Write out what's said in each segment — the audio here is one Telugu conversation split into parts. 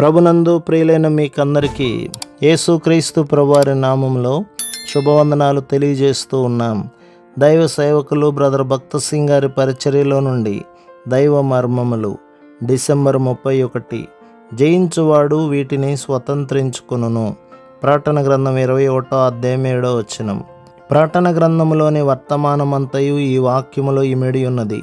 ప్రభునందు ప్రియులైన మీకందరికీ యేసుక్రీస్తు ప్రభువారి నామంలో శుభవందనాలు తెలియజేస్తూ ఉన్నాం. దైవ సేవకులు బ్రదర్ భక్త సింగ్ గారి పరిచర్యలో నుండి దైవ మర్మములు డిసెంబర్ ముప్పై ఒకటి జయించువాడు వీటిని స్వతంత్రించుకును ప్రకటన గ్రంథం ఇరవై ఒకటో అధ్యాయం ఏడో వచనం. ప్రకటన గ్రంథములోని వర్తమానమంతయు ఈ వాక్యములో ఇమిడి ఉన్నది.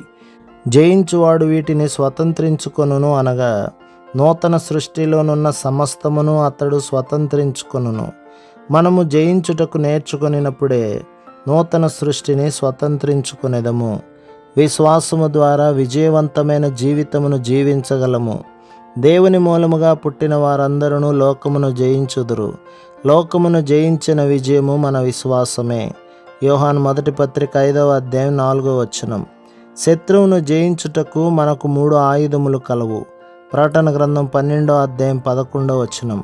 జయించువాడు వీటిని స్వతంత్రించుకొనును అనగా నూతన సృష్టిలోనున్న సమస్తమును అతడు స్వతంత్రించుకొనును. మనము జయించుటకు నేర్చుకొనినప్పుడే నూతన సృష్టిని స్వతంత్రించుకునేదము. విశ్వాసము ద్వారా విజయవంతమైన జీవితమును జీవించగలము. దేవుని మూలముగా పుట్టిన వారందరూ లోకమును జయించుదురు. లోకమును జయించిన విజయము మన విశ్వాసమే. యోహాన్ మొదటి పత్రిక ఐదవ అధ్యాయం నాలుగో వచనం. శత్రువును జయించుటకు మనకు మూడు ఆయుధములు కలవు. ప్రకటన గ్రంథం పన్నెండో అధ్యాయం పదకొండో వచనం.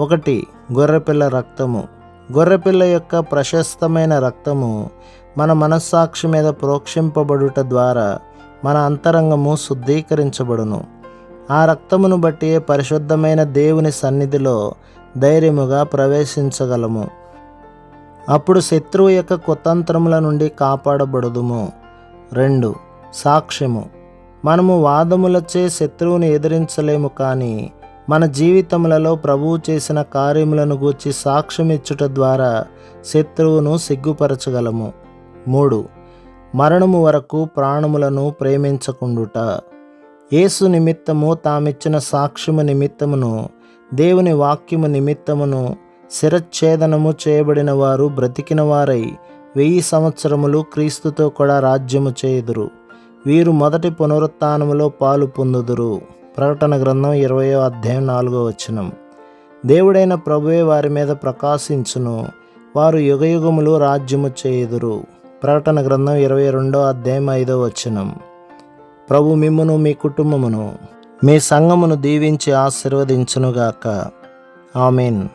ఒకటి గొర్రెపిల్ల రక్తము. గొర్రెపిల్ల యొక్క ప్రశస్తమైన రక్తము మన మనస్సాక్షి మీద ప్రోక్షింపబడుట ద్వారా మన అంతరంగము శుద్ధీకరించబడును. ఆ రక్తమును బట్టి పరిశుద్ధమైన దేవుని సన్నిధిలో ధైర్యముగా ప్రవేశించగలము. అప్పుడు శత్రువు యొక్క కుతంత్రముల నుండి కాపాడబడుదుము. రెండు సాక్ష్యము. మనము వాదములచే శత్రువుని ఎదిరించలేము కానీ మన జీవితములలో ప్రభువు చేసిన కార్యములను గూర్చి సాక్ష్యమిచ్చుట ద్వారా శత్రువును సిగ్గుపరచగలము. మూడు. మరణము వరకు ప్రాణములను ప్రేమించకుండుట. యేసు నిమిత్తము తామిచ్చిన సాక్ష్యము నిమిత్తమును దేవుని వాక్యము నిమిత్తమును శిరచ్ఛేదనము చేయబడిన వారు బ్రతికిన వారై వెయ్యి సంవత్సరములు క్రీస్తుతో కూడా రాజ్యము చేయుదురు. వీరు మొదటి పునరుత్నములో పాలు పొందుదురు. ప్రకటన గ్రంథం ఇరవయో అధ్యాయం నాలుగో వచనం. దేవుడైన ప్రభువే వారి మీద ప్రకాశించును. వారు యుగయుగములు రాజ్యము చేయుదురు. ప్రకటన గ్రంథం ఇరవై రెండో అధ్యాయం ఐదో వచనం. ప్రభు మిమ్మును మీ కుటుంబమును మీ సంఘమును దీవించి ఆశీర్వదించునుగాక. ఆమెన్.